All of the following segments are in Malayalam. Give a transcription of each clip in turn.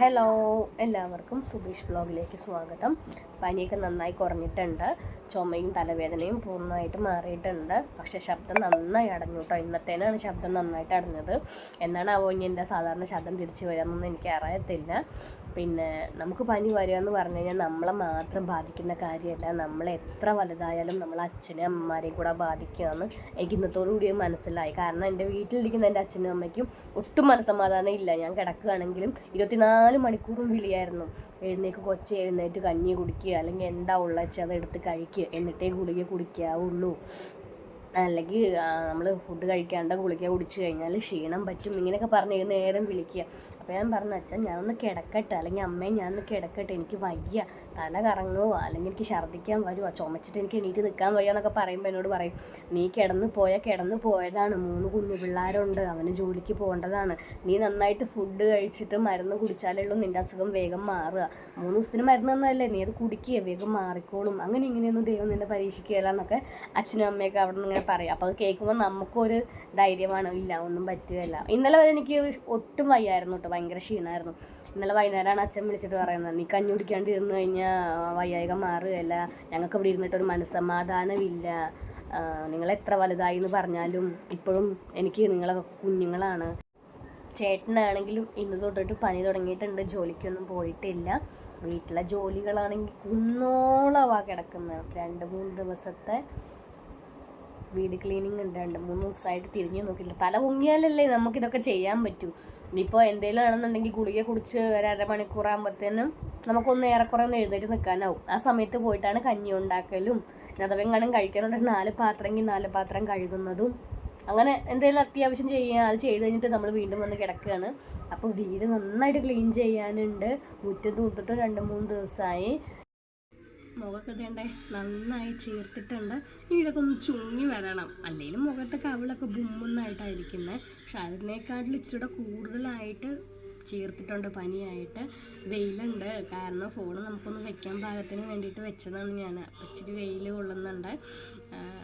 ഹലോ എല്ലാവർക്കും സുബീഷ് ബ്ലോഗിലേക്ക് സ്വാഗതം. പനിയൊക്കെ നന്നായി കുറഞ്ഞിട്ടുണ്ട്. ചുമയും തലവേദനയും പൂർണമായിട്ട് മാറിയിട്ടുണ്ട്. പക്ഷേ ശബ്ദം നന്നായി അടഞ്ഞു കേട്ടോ. ഇന്നത്തേനാണ് ശബ്ദം നന്നായിട്ട് അടഞ്ഞത്. എന്നാണ് അവോ ഇനി എന്റെ സാധാരണ ശബ്ദം തിരിച്ചു വരാമെന്നൊന്നും എനിക്ക് അറിയത്തില്ല പിന്നെ നമുക്ക് പനി വരിക എന്ന് പറഞ്ഞു കഴിഞ്ഞാൽ നമ്മളെ മാത്രം ബാധിക്കുന്ന കാര്യമല്ല നമ്മളെ എത്ര വലുതായാലും നമ്മളെ അച്ഛനെ അമ്മമാരെയും കൂടെ ബാധിക്കുകയെന്ന് എനിക്ക് ഇന്നത്തോടു കൂടി മനസ്സിലായി. കാരണം എന്റെ വീട്ടിലിരിക്കുന്ന എന്റെ അച്ഛനും അമ്മയ്ക്കും ഒട്ടും മനസ്സമാധാനം ഇല്ല. ഞാൻ കിടക്കുകയാണെങ്കിലും ഇരുപത്തിനാല് മണിക്കൂറും വിളിയായിരുന്നു. എഴുന്നേക്ക് കൊച്ചി എഴുന്നേറ്റ് കഞ്ഞി കുടിക്കുക അല്ലെങ്കിൽ എന്താ ഉള്ള വെച്ചാൽ അത് എടുത്ത് കഴിക്കുക. എന്നിട്ടേ ഗുളിക കുടിക്കാവുള്ളൂ. അല്ലെങ്കിൽ നമ്മൾ ഫുഡ് കഴിക്കാണ്ട് ഗുളിക കുടിച്ചു കഴിഞ്ഞാൽ ക്ഷീണം പറ്റും. ഇങ്ങനെയൊക്കെ പറഞ്ഞ് നേരം വിളിക്കുക. അപ്പോൾ ഞാൻ പറഞ്ഞു അച്ഛൻ ഞാനൊന്ന് കിടക്കട്ടെ. അല്ലെങ്കിൽ അമ്മയും ഞാനൊന്ന് കിടക്കട്ടെ. എനിക്ക് വയ്യ. തല കറങ്ങുമോ അല്ലെങ്കിൽ എനിക്ക് ഛർദ്ദിക്കാൻ വരുമോ ചുമച്ചിട്ട് എനിക്ക് എണീറ്റ് നിൽക്കാൻ വയ്യ? എന്നൊക്കെ പറയുമ്പോൾ എന്നോട് പറയും നീ കിടന്ന് പോയാൽ കിടന്ന് പോയതാണ്. മൂന്ന് കുഞ്ഞു പിള്ളേരുണ്ട്. അവന് ജോലിക്ക് പോകേണ്ടതാണ്. നീ നന്നായിട്ട് ഫുഡ് കഴിച്ചിട്ട് മരുന്ന് കുടിച്ചാലേ ഉള്ളൂ. നിന്റെ അസുഖം വേഗം മാറുക. മൂന്ന് ദിവസത്തിന് മരുന്ന് തന്നതല്ലേ? നീ അത് കുടിക്കുക വേഗം മാറിക്കോളും. അങ്ങനെ ഇങ്ങനെയൊന്നും ദൈവം നിന്നെ പരീക്ഷിക്കുകയില്ല എന്നൊക്കെ അച്ഛനും അമ്മയൊക്കെ അവിടെ നിന്ന് ഇങ്ങനെ പറയും. അപ്പോൾ അത് കേൾക്കുമ്പോൾ നമുക്കൊരു ധൈര്യമാണ് ഇല്ല ഒന്നും പറ്റുകയില്ല. ഇന്നലെ വരെ എനിക്ക് ഒട്ടും വയ്യായിരുന്നു കേട്ടോ. ഭയങ്കര ക്ഷീണമായിരുന്നു ഇന്നലെ വൈകുന്നേരമാണ് അച്ഛൻ വിളിച്ചിട്ട് പറയുന്നത് നീ കഞ്ഞി കുടിക്കാണ്ട് ഇരുന്ന് കഴിഞ്ഞാൽ വയ്യായിക മാറുകയല്ല. ഞങ്ങൾക്ക് ഇവിടെ ഇരുന്നിട്ട് ഒരു മനസ്സമാധാനമില്ല നിങ്ങൾ എത്ര വലുതായി എന്ന് പറഞ്ഞാലും ഇപ്പോഴും എനിക്ക് നിങ്ങളെ കുഞ്ഞുങ്ങളാണ്. ചേട്ടനാണെങ്കിലും ഇന്ന് തൊട്ടിട്ട് പനി തുടങ്ങിയിട്ടുണ്ട് ജോലിക്കൊന്നും പോയിട്ടില്ല. വീട്ടിലെ ജോലികളാണെങ്കിൽ കുന്നോളവാ കിടക്കുന്നത്. രണ്ട് മൂന്ന് ദിവസത്തെ വീട് ക്ലീനിങ് ഉണ്ട് രണ്ട് മൂന്ന് ദിവസമായിട്ട് തിരിഞ്ഞു നോക്കില്ല തല പൊങ്ങിയാലല്ലേ നമുക്കിതൊക്കെ ചെയ്യാൻ പറ്റൂ. ഇനിയിപ്പോൾ എന്തെങ്കിലും ആണെന്നുണ്ടെങ്കിൽ ഗുളിക കുടിച്ച് ഒരു അരമണിക്കൂറാകുമ്പോഴത്തേനും നമുക്കൊന്ന് ഏറെക്കുറെ ഒന്ന് എഴുന്നേറ്റ് നിൽക്കാനാവും ആ സമയത്ത് പോയിട്ടാണ് കഞ്ഞി ഉണ്ടാക്കലും അഥവെങ്ങാനും കഴിക്കാനുണ്ടെങ്കിൽ നാല് പാത്രമെങ്കിൽ നാല് പാത്രം കഴുകുന്നതും. അങ്ങനെ എന്തെങ്കിലും അത്യാവശ്യം ചെയ്യുക അത് ചെയ്ത് കഴിഞ്ഞിട്ട് നമ്മൾ വീണ്ടും വന്ന് കിടക്കുകയാണ്. അപ്പോൾ വീട് നന്നായിട്ട് ക്ലീൻ ചെയ്യാനുണ്ട്. മുറ്റം തൂത്തിട്ട് രണ്ട് മൂന്ന് ദിവസമായി. മുഖമൊക്കെ ഇതേണ്ടേ നന്നായി ചേർത്തിട്ടുണ്ട്. ഇനി ഇതൊക്കെ ഒന്ന് ചുങ്ങി വരണം. അല്ലെങ്കിലും മുഖത്തൊക്കെ അവളൊക്കെ ബുമ്മെന്നായിട്ടായിരിക്കുന്നത് പക്ഷെ അതിനേക്കാട്ടിൽ ഇച്ചിരി കൂടുതലായിട്ട് ചേർത്തിട്ടുണ്ട് പനിയായിട്ട്. വെയിലുണ്ട്. കാരണം ഫോൺ നമുക്കൊന്ന് വെക്കാൻ പാകത്തിന് വേണ്ടിയിട്ട് വെച്ചതാണ് ഞാൻ. ഇച്ചിരി വെയിൽ കൊള്ളുന്നുണ്ട്.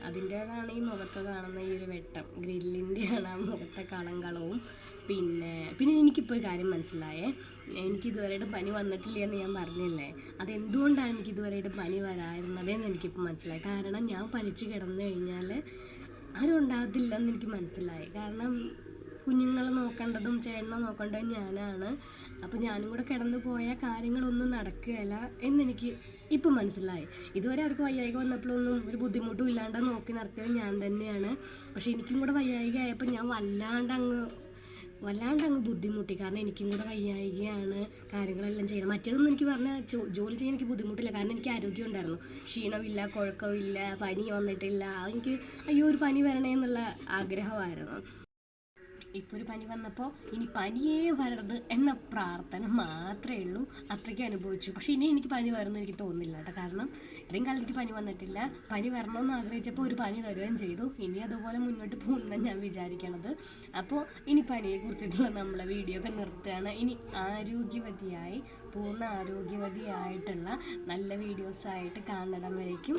അതിന്റേതാണ് ഈ മുഖത്ത് കാണുന്ന ഈ ഒരു വെട്ടം. ഗ്രില്ലിന്റെയാണ് ആ മുഖത്തെ കളങ്കളവും. പിന്നെ പിന്നെ എനിക്കിപ്പോൾ ഒരു കാര്യം മനസ്സിലായേ. എനിക്ക് ഇതുവരെയായിട്ട് പനി വന്നിട്ടില്ല എന്ന് ഞാൻ പറഞ്ഞില്ലേ? അതെന്തുകൊണ്ടാണ് എനിക്ക് ഇതുവരെയായിട്ട് പനി വരാതിരുന്നതെന്ന് എനിക്കിപ്പോൾ മനസ്സിലായി. കാരണം ഞാൻ പനിച്ച് കിടന്നു കഴിഞ്ഞാൽ ആരും ഉണ്ടാകത്തില്ലെന്ന് എനിക്ക് മനസ്സിലായി. കാരണം കുഞ്ഞുങ്ങളെ നോക്കേണ്ടതും ചേട്ടനെ നോക്കേണ്ടതും ഞാനാണ്. അപ്പോൾ ഞാനും കൂടെ കിടന്നു പോയ കാര്യങ്ങളൊന്നും നടക്കുകയില്ല എന്നെനിക്ക് ഇപ്പം മനസ്സിലായി. ഇതുവരെ അവർക്ക് വയ്യായിക വന്നപ്പോഴൊന്നും ഒരു ബുദ്ധിമുട്ടും ഇല്ലാണ്ട് നോക്കി നടത്തിയത് ഞാൻ തന്നെയാണ്. പക്ഷേ എനിക്കും കൂടെ വയ്യായിക ആയപ്പോൾ ഞാൻ വല്ലാണ്ട് അങ്ങ് അങ്ങ് ബുദ്ധിമുട്ടി. കാരണം എനിക്കും കൂടെ വയ്യായികയാണ് കാര്യങ്ങളെല്ലാം ചെയ്യണം. മറ്റേതൊന്നും എനിക്ക് പറഞ്ഞാൽ ജോലി ചെയ്യാൻ എനിക്ക് ബുദ്ധിമുട്ടില്ല. കാരണം എനിക്ക് ആരോഗ്യം ഉണ്ടായിരുന്നു. ക്ഷീണമില്ല കുഴക്കമില്ല പനി വന്നിട്ടില്ല. എനിക്ക് അയ്യോ ഒരു പനി വരണേ എന്നുള്ള ആഗ്രഹമായിരുന്നു. ഇപ്പോൾ ഒരു പനി വന്നപ്പോൾ ഇനി പനിയേ വരരുത് എന്ന പ്രാർത്ഥന മാത്രമേ ഉള്ളൂ. അത്രയ്ക്ക് അനുഭവിച്ചു. പക്ഷേ ഇനി എനിക്ക് പനി വരുമെന്ന് എനിക്ക് തോന്നുന്നില്ല കേട്ടോ. കാരണം ഇത്രയും കാലം എനിക്ക് പനി വന്നിട്ടില്ല. പനി വരണമെന്ന് ആഗ്രഹിച്ചപ്പോൾ ഒരു പനി തരുകയും ചെയ്തു. ഇനി അതുപോലെ മുന്നോട്ട് പോകുമെന്നാണ് ഞാൻ വിചാരിക്കണത്. അപ്പോൾ ഇനി പനിയെ കുറിച്ചിട്ടുള്ള നമ്മളെ വീഡിയോ ഒക്കെ നിർത്തുകയാണ്. ഇനി ആരോഗ്യവതിയായി പൂർണ ആരോഗ്യവതിയായിട്ടുള്ള നല്ല വീഡിയോസായിട്ട് കാണണം വരയ്ക്കും